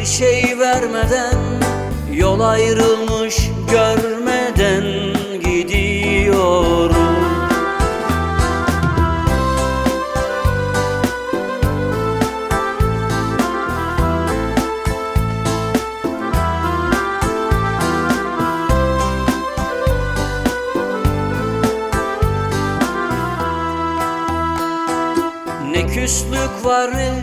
bir şey vermeden Yol ayrılmış görmeden gidiyorum. Ne küslük var ne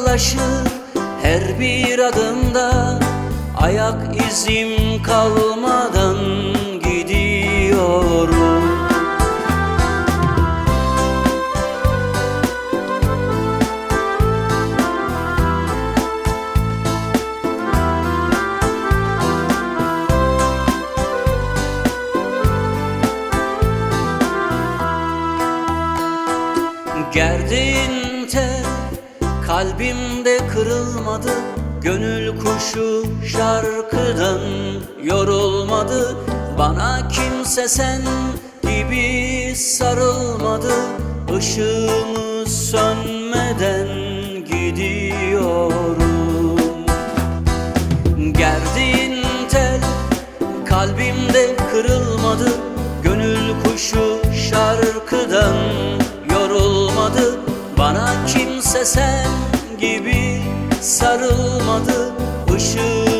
uzaklaşır her bir adımda. Ayak izim kalmadan gidiyorum. Gerdiğin tel kalbimde kırılmadı Gönül kuşu şarkıdan yorulmadı. Bana kimse sen gibi sarılmadı Işığımı sönmeden gidiyorum. Gerdiğin tel kalbimde kırılmadı Gönül kuşu şarkıdan sen gibi sarılmadı ışık